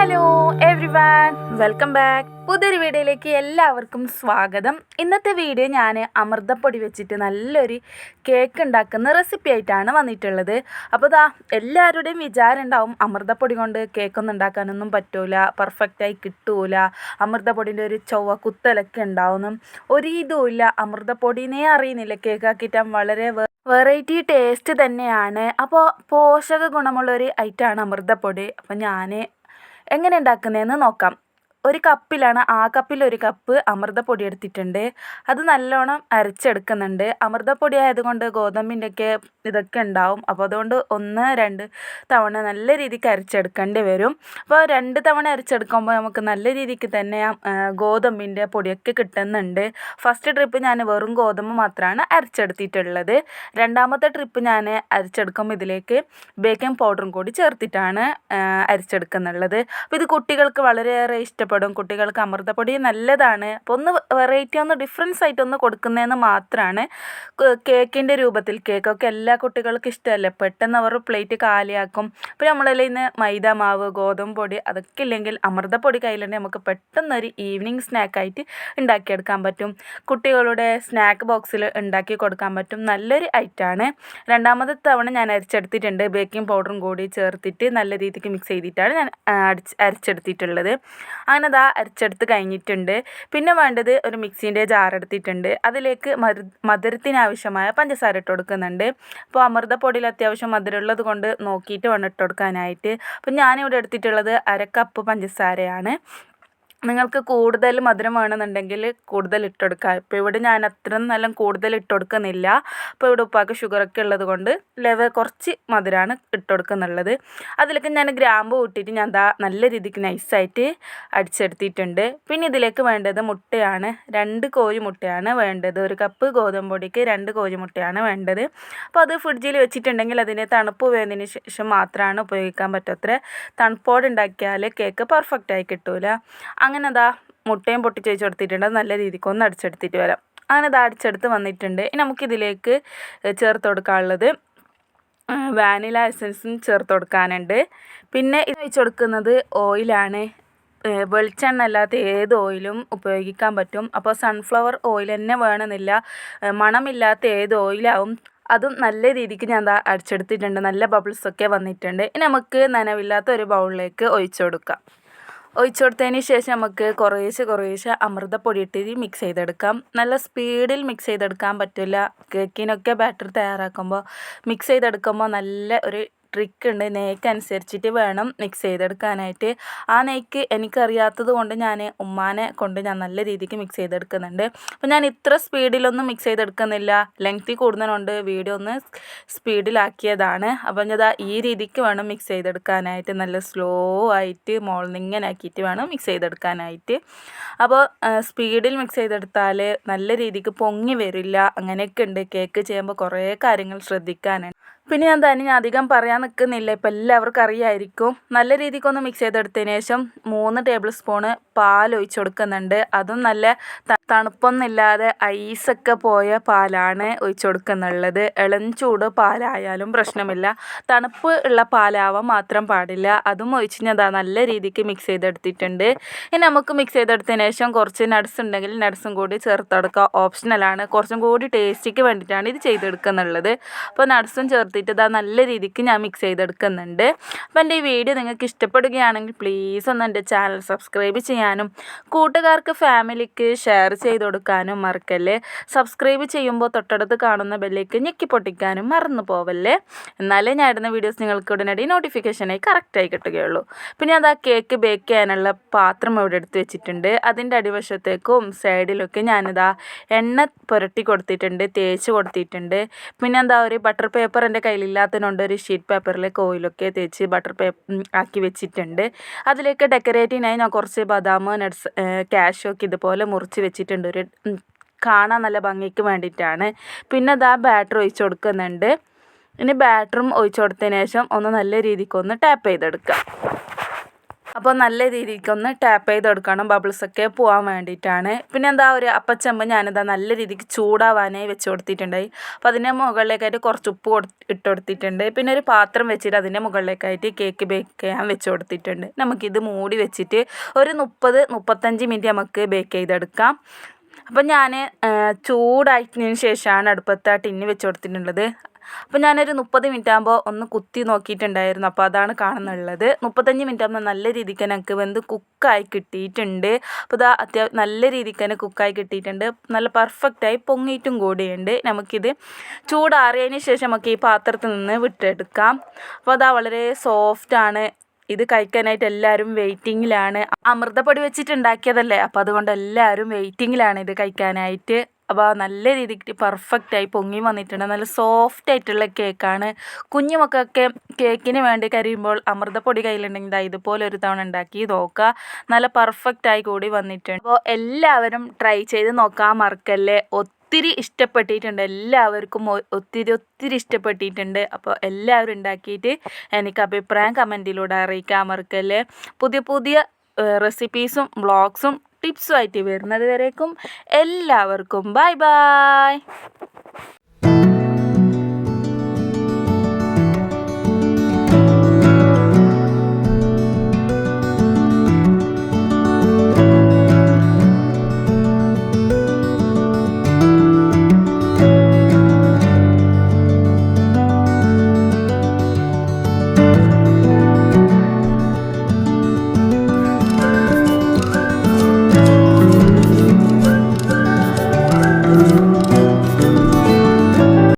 Hello everyone welcome back. പുതിയൊരു വീഡിയോയിലേക്ക് എല്ലാവർക്കും സ്വാഗതം. ഇന്നത്തെ വീഡിയോ ഞാൻ അമൃതപ്പൊടി വെച്ചിട്ട് നല്ലൊരു കേക്ക് ഉണ്ടാക്കുന്ന റെസിപ്പി ആയിട്ടാണ് വന്നിട്ടുള്ളത്. അപ്പോൾ ഇതാ എല്ലാവരുടെയും വിചാരം ഉണ്ടാവും അമൃതപ്പൊടി കൊണ്ട് കേക്കൊന്നും ഉണ്ടാക്കാനൊന്നും പറ്റൂല പെർഫെക്റ്റായി കിട്ടൂല അമൃതപ്പൊടിന്റെ ഒരു ചൊവ്വ കുത്തലൊക്കെ ഉണ്ടാവുന്നു. ഒരു ഇതുമില്ല അമൃതപ്പൊടിനെ അറിയുന്നില്ല കേക്ക് ആക്കിയിട്ടാൽ വളരെ വെറൈറ്റി ടേസ്റ്റ് തന്നെയാണ്. അപ്പോൾ പോഷക ഗുണമുള്ള ഒരു ഐറ്റമാണ് അമൃതപ്പൊടി. അപ്പോൾ ഞാൻ എങ്ങനെ ഉണ്ടാക്കുന്നതെന്ന് നോക്കാം. ഒരു കപ്പിലാണ് ആ കപ്പിൽ ഒരു കപ്പ് അമൃതപ്പൊടി എടുത്തിട്ടുണ്ട്. അത് നല്ലോണം അരച്ചെടുക്കുന്നുണ്ട്. അമൃതപ്പൊടി ആയതുകൊണ്ട് ഗോതമ്പിന്റെയൊക്കെ ഇതൊക്കെ ഉണ്ടാവും. അപ്പോൾ അതുകൊണ്ട് ഒന്ന് രണ്ട് തവണ നല്ല രീതിക്ക് അരച്ചെടുക്കേണ്ടി വരും. അപ്പോൾ രണ്ട് തവണ അരച്ചെടുക്കുമ്പോൾ നമുക്ക് നല്ല രീതിക്ക് തന്നെ ഗോതമ്പിന്റെ പൊടിയൊക്കെ കിട്ടുന്നുണ്ട്. ഫസ്റ്റ് ട്രിപ്പ് ഞാൻ വെറും ഗോതമ്പ് മാത്രമാണ് അരച്ചെടുത്തിട്ടുള്ളത്. രണ്ടാമത്തെ ട്രിപ്പ് ഞാൻ അരച്ചെടുക്കുമ്പോൾ ഇതിലേക്ക് ബേക്കിംഗ് പൗഡറും കൂടി ചേർത്തിട്ടാണ് അരച്ചെടുക്കുന്നുള്ളത്. അപ്പോൾ ഇത് കുട്ടികൾക്ക് വളരെയേറെ ഇഷ്ടപ്പെടും കുട്ടികൾക്ക് അമൃതപ്പൊടി നല്ലതാണ്. അപ്പോൾ ഒന്ന് വെറൈറ്റി ഒന്ന് ഡിഫറൻസ് ആയിട്ട് ഒന്ന് കൊടുക്കുന്നതെന്ന് മാത്രമാണ് കേക്കിന്റെ രൂപത്തിൽ കേക്കൊക്കെ എല്ലാ കുട്ടികൾക്കും ഇഷ്ടമല്ലേ പെട്ടെന്ന് അവർ പ്ലേറ്റ് കാലിയാക്കും. അപ്പോൾ നമ്മളതിൽ ഇന്ന് മൈദ മാവ് ഗോതമ്പ് പൊടി അതൊക്കെ ഇല്ലെങ്കിൽ അമൃതപ്പൊടി കയ്യിലുണ്ടെങ്കിൽ നമുക്ക് പെട്ടെന്നൊരു ഈവനിങ് സ്നാക്കായിട്ട് ഉണ്ടാക്കിയെടുക്കാൻ പറ്റും. കുട്ടികളുടെ സ്നാക്ക് ബോക്സിൽ ഉണ്ടാക്കി കൊടുക്കാൻ പറ്റും. നല്ലൊരു ഐറ്റമാണ് രണ്ടാമത്തെ തവണ ഞാൻ അരച്ചെടുത്തിട്ടുണ്ട്. ബേക്കിംഗ് പൗഡറും കൂടി ചേർത്തിട്ട് നല്ല രീതിക്ക് മിക്സ് ചെയ്തിട്ടാണ് ഞാൻ അടിച്ച് അരച്ചെടുത്തിട്ടുള്ളത്. അങ്ങനെ അതാ അരച്ചെടുത്ത് കഴിഞ്ഞിട്ടുണ്ട്. പിന്നെ വേണ്ടത് ഒരു മിക്സീന്റെ ജാറെടുത്തിട്ടുണ്ട് അതിലേക്ക് മരു മധുരത്തിനാവശ്യമായ പഞ്ചസാര ഇട്ട് കൊടുക്കുന്നുണ്ട്. അപ്പോൾ അമൃതപ്പൊടിയിൽ അത്യാവശ്യം മധുരമുള്ളത് കൊണ്ട് നോക്കിയിട്ട് വേണം ഇട്ട് കൊടുക്കാനായിട്ട്. അപ്പോൾ ഞാനിവിടെ എടുത്തിട്ടുള്ളത് അര കപ്പ് പഞ്ചസാരയാണ്. നിങ്ങൾക്ക് കൂടുതൽ മധുരം വേണമെന്നുണ്ടെങ്കിൽ കൂടുതൽ ഇട്ട് കൊടുക്കുക ഇപ്പോൾ ഇവിടെ ഞാൻ അത്ര നല്ല കൂടുതൽ ഇട്ട് കൊടുക്കുന്നില്ല അപ്പോൾ ഇവിടെ ഉപ്പാക്ക് ഷുഗറൊക്കെ ഉള്ളത് കൊണ്ട് ലെവ കുറച്ച് മധുരമാണ് ഇട്ട് കൊടുക്കുന്നുള്ളത് അതിലേക്ക് ഞാൻ ഗ്രാമ്പ് കൂട്ടിയിട്ട് ഞാൻ ദാ നല്ല രീതിക്ക് നൈസായിട്ട് അടിച്ചെടുത്തിട്ടുണ്ട്. പിന്നെ ഇതിലേക്ക് വേണ്ടത് മുട്ടയാണ്. രണ്ട് കോഴി മുട്ടയാണ് വേണ്ടത്. ഒരു കപ്പ് ഗോതമ്പ് പൊടിക്ക് രണ്ട് കോഴി മുട്ടയാണ് വേണ്ടത്. അപ്പോൾ അത് ഫ്രിഡ്ജിൽ വെച്ചിട്ടുണ്ടെങ്കിൽ അതിനെ തണുപ്പ് പോയതിന് ശേഷം മാത്രമാണ് ഉപയോഗിക്കാൻ പറ്റത്ര തണുപ്പോടെ ഉണ്ടാക്കിയാൽ കേക്ക് പെർഫെക്റ്റായി കിട്ടൂല. അങ്ങനെ അതാ മുട്ടയും പൊട്ടിച്ച് വെച്ച് കൊടുത്തിട്ടുണ്ട് നല്ല രീതിക്ക് ഒന്ന് അടിച്ചെടുത്തിട്ട് വരാം. അങ്ങനെ അത് അടിച്ചെടുത്ത് വന്നിട്ടുണ്ട്. ഇനി നമുക്കിതിലേക്ക് ചേർത്ത് കൊടുക്കാനുള്ളത് വാനില എസൻസും ചേർത്ത് കൊടുക്കാനുണ്ട്. പിന്നെ ഇത് വെച്ച് കൊടുക്കുന്നത് ഓയിലാണ്. വെളിച്ചെണ്ണ അല്ലാത്ത ഏത് ഓയിലും ഉപയോഗിക്കാൻ പറ്റും. അപ്പോൾ സൺഫ്ലവർ ഓയിൽ തന്നെ വേണമെന്നില്ല. മണമില്ലാത്ത ഏത് ഓയിലാവും. അതും നല്ല രീതിക്ക് ഞാൻ ദാ അടിച്ചെടുത്തിട്ടുണ്ട്. നല്ല ബബിൾസൊക്കെ വന്നിട്ടുണ്ട്. ഇനി നമുക്ക് നനവില്ലാത്ത ഒരു ബൗളിലേക്ക് ഒഴിച്ചു കൊടുക്കാം. ഒഴിച്ചു കൊടുത്തതിന് ശേഷം നമുക്ക് കുറേശ്ശെ കുറേശ്ശെ അമൃതപ്പൊടി ഇട്ട് മിക്സ് ചെയ്തെടുക്കാം. നല്ല സ്പീഡിൽ മിക്സ് ചെയ്തെടുക്കാൻ പറ്റില്ല. കേക്കിനൊക്കെ ബാറ്റർ തയ്യാറാക്കുമ്പോൾ മിക്സ് ചെയ്തെടുക്കുമ്പോൾ നല്ല ഒരു ട്രിക്ക് ഉണ്ട്. നെയ്ക്ക് അനുസരിച്ചിട്ട് വേണം മിക്സ് ചെയ്തെടുക്കാനായിട്ട്. ആ നെയ്ക്ക് എനിക്കറിയാത്തത് കൊണ്ട് ഞാൻ ഉമ്മാനെ കൊണ്ട് ഞാൻ നല്ല രീതിക്ക് മിക്സ് ചെയ്തെടുക്കുന്നുണ്ട്. അപ്പോൾ ഞാൻ ഇത്ര സ്പീഡിലൊന്നും മിക്സ് ചെയ്തെടുക്കുന്നില്ല. ലെങ്തി കൂടുന്നതുകൊണ്ട് വീഡിയോ ഒന്ന് സ്പീഡിലാക്കിയതാണ് അപ്പം ഞാൻ ഈ രീതിക്ക് വേണം മിക്സ് ചെയ്തെടുക്കാനായിട്ട്. നല്ല സ്ലോ ആയിട്ട് ആക്കിയിട്ട് വേണം മിക്സ് ചെയ്തെടുക്കാനായിട്ട്. അപ്പോൾ സ്പീഡിൽ മിക്സ് ചെയ്തെടുത്താൽ നല്ല രീതിക്ക് പൊങ്ങി വരില്ല. അങ്ങനെയൊക്കെ ഉണ്ട് കേക്ക് ചെയ്യുമ്പോൾ കുറേ കാര്യങ്ങൾ ശ്രദ്ധിക്കാനുണ്ട്. പിന്നെ ഞാൻ തന്നെ ഞാൻ അധികം പറയാൻ നിൽക്കുന്നില്ല. ഇപ്പം എല്ലാവർക്കും അറിയായിരിക്കും. നല്ല രീതിക്കൊന്ന് മിക്സ് ചെയ്തെടുത്തതിന് ശേഷം മൂന്ന് ടേബിൾ സ്പൂണ് പാൽ ഒഴിച്ചു കൊടുക്കുന്നുണ്ട്. അതും നല്ല തണുപ്പൊന്നുമില്ലാതെ ഐസൊക്കെ പോയ പാലാണ് ഒഴിച്ചു കൊടുക്കുന്നുള്ളത്. ഇളം ചൂട് പാലായാലും പ്രശ്നമില്ല. തണുപ്പ് ഉള്ള പാലാവാൻ മാത്രം പാടില്ല. അതും ഒഴിച്ച് ഞാൻ നല്ല രീതിക്ക് മിക്സ് ചെയ്തെടുത്തിട്ടുണ്ട്. ഇനി നമുക്ക് മിക്സ് ചെയ്തെടുത്തതിന് ശേഷം കുറച്ച് നട്സ് ഉണ്ടെങ്കിൽ നട്സും കൂടി ചേർത്തെടുക്കുക ഓപ്ഷണലാണ് കുറച്ചും കൂടി ടേസ്റ്റിക്ക് വേണ്ടിയിട്ടാണ് ഇത് ചെയ്തെടുക്കുന്നുള്ളത്. അപ്പോൾ നട്ട്സും ചേർത്തിട്ട് ഇതാ നല്ല രീതിക്ക് ഞാൻ മിക്സ് ചെയ്തെടുക്കുന്നുണ്ട്. അപ്പോൾ എന്റെ ഈ വീഡിയോ നിങ്ങൾക്ക് ഇഷ്ടപ്പെടുകയാണെങ്കിൽ പ്ലീസ് ഒന്ന് എന്റെ ചാനൽ സബ്സ്ക്രൈബ് ചെയ്യാനും കൂട്ടുകാർക്ക് ഫാമിലിക്ക് ഷെയർ ചെയ്ത് കൊടുക്കാനും മറക്കല്ലേ? സബ്സ്ക്രൈബ് ചെയ്യുമ്പോൾ തൊട്ടടുത്ത് കാണുന്ന ബെല്ലേക്ക് ഞെക്കി പൊട്ടിക്കാനും മറന്നു പോവല്ലേ? എന്നാലേ ഞാൻ ഇടുന്ന വീഡിയോസ് നിങ്ങൾക്ക് ഉടനടി നോട്ടിഫിക്കേഷനായി കറക്റ്റായി കിട്ടുകയുള്ളൂ. പിന്നെ അത് ആ കേക്ക് ബേക്ക് ചെയ്യാനുള്ള പാത്രം ഇവിടെ എടുത്ത് വെച്ചിട്ടുണ്ട്. അതിന്റെ അടിവശത്തേക്കും സൈഡിലൊക്കെ ഞാനിതാ എണ്ണ പുരട്ടി കൊടുത്തിട്ടുണ്ട് തേച്ച് കൊടുത്തിട്ടുണ്ട്. പിന്നെ എന്താ ഒരു ബട്ടർ പേപ്പർ എന്റെ കയ്യിലില്ലാത്തതിനുണ്ട്. ഒരു ഷീറ്റ് പേപ്പറിൽ കോയിലൊക്കെ തേച്ച് ബട്ടർ പേപ്പർ ആക്കി വെച്ചിട്ടുണ്ട്. അതിലേക്ക് ഡെക്കറേറ്റിനായി ഞാൻ കുറച്ച് ബദാം നട്ട്സ് കാഷ്യൊക്കെ ഇതുപോലെ മുറിച്ച് വെച്ചിട്ടുണ്ട്. ഒരു കാണാൻ നല്ല ഭംഗിക്ക് വേണ്ടിയിട്ടാണ്. പിന്നെ അത് ആ ബാറ്റർ ഒഴിച്ച് കൊടുക്കുന്നുണ്ട്. ഇനി ബാറ്ററും ഒഴിച്ച് കൊടുത്തതിന് ശേഷം ഒന്ന് നല്ല രീതിക്ക് ഒന്ന് ടാപ്പ് ചെയ്തെടുക്കുക അപ്പോൾ നല്ല രീതിക്ക് ഒന്ന് ടാപ്പ് ചെയ്ത് കൊടുക്കണം ബബിൾസൊക്കെ പോകാൻ വേണ്ടിയിട്ടാണ്. പിന്നെ എന്താ ഒരു അപ്പച്ചമ്പ് ഞാനിതാ നല്ല രീതിക്ക് ചൂടാവാനായി വെച്ച് കൊടുത്തിട്ടുണ്ടായി. അപ്പോൾ അതിന്റെ മുകളിലേക്കായിട്ട് കുറച്ച് ഉപ്പ് ഇട്ട് കൊടുത്തിട്ടുണ്ട്. പിന്നെ ഒരു പാത്രം വെച്ചിട്ട് അതിന്റെ മുകളിലേക്കായിട്ട് കേക്ക് ബേക്ക് ചെയ്യാൻ വെച്ച് കൊടുത്തിട്ടുണ്ട്. നമുക്കിത് മൂടി വെച്ചിട്ട് ഒരു മുപ്പത് മുപ്പത്തഞ്ച് മിനിറ്റ് നമുക്ക് ബേക്ക് ചെയ്തെടുക്കാം. അപ്പം ഞാൻ ചൂടായതിനു ശേഷമാണ് അടുപ്പത്ത് ആ ടിന്ന് വെച്ച് കൊടുത്തിട്ടുള്ളത്. അപ്പോൾ ഞാനൊരു മുപ്പത് മിനിറ്റ് ആകുമ്പോൾ ഒന്ന് കുത്തി നോക്കിയിട്ടുണ്ടായിരുന്നു. അപ്പോൾ അതാണ് കാണുന്നുള്ളത്. മുപ്പത്തഞ്ച് മിനിറ്റ് ആകുമ്പോൾ നല്ല രീതിക്ക് തന്നെ എനിക്ക് വെന്ത് കുക്കായി കിട്ടിയിട്ടുണ്ട്. അപ്പോൾ ഇതാ അത്യാവശ്യം നല്ല രീതിക്ക് തന്നെ കുക്കായി കിട്ടിയിട്ടുണ്ട്. നല്ല പെർഫെക്റ്റായി പൊങ്ങിയിട്ടും കൂടിയുണ്ട്. നമുക്കിത് ചൂടാറിയതിന് ശേഷം നമുക്ക് ഈ പാത്രത്തിൽ നിന്ന് വിട്ടെടുക്കാം. അപ്പോൾ അതാ വളരെ സോഫ്റ്റാണ് ഇത് കഴിക്കാനായിട്ട് എല്ലാവരും വെയിറ്റിങ്ങിലാണ് അമൃതപ്പൊടി വെച്ചിട്ടുണ്ടാക്കിയതല്ലേ? അപ്പോൾ അതുകൊണ്ട് എല്ലാവരും വെയിറ്റിങ്ങിലാണ് ഇത് കഴിക്കാനായിട്ട്. അപ്പോൾ നല്ല രീതിക്ക് പെർഫെക്റ്റായി പൊങ്ങി വന്നിട്ടുണ്ട്. നല്ല സോഫ്റ്റ് ആയിട്ടുള്ള കേക്കാണ് കുഞ്ഞു മക്കൾക്ക് കേക്കിന് വേണ്ടി കരിയുമ്പോൾ അമൃതപ്പൊടി കയ്യിലുണ്ടെങ്കിൽ ഇതുപോലെ ഒരു തവണ ഉണ്ടാക്കി നോക്കുക. നല്ല പെർഫെക്റ്റായി കൂടി വന്നിട്ടുണ്ട്. അപ്പോൾ എല്ലാവരും ട്രൈ ചെയ്ത് നോക്കാൻ മറക്കല്ലേ? ഒത്തിരി ഇഷ്ടപ്പെട്ടിട്ടുണ്ട്. എല്ലാവർക്കും ഒത്തിരി ഒത്തിരി ഇഷ്ടപ്പെട്ടിട്ടുണ്ട്. അപ്പോൾ എല്ലാവരും ഉണ്ടാക്കിയിട്ട് എനിക്ക് അഭിപ്രായം കമന്റിലൂടെ അറിയിക്കാൻ മറക്കല്ലേ? പുതിയ പുതിയ റെസിപ്പീസും വ്ളോഗ്സും ടിപ്സും ആയിട്ട് വരുന്നത് വരേക്കും എല്ലാവർക്കും ബൈ ബൈ.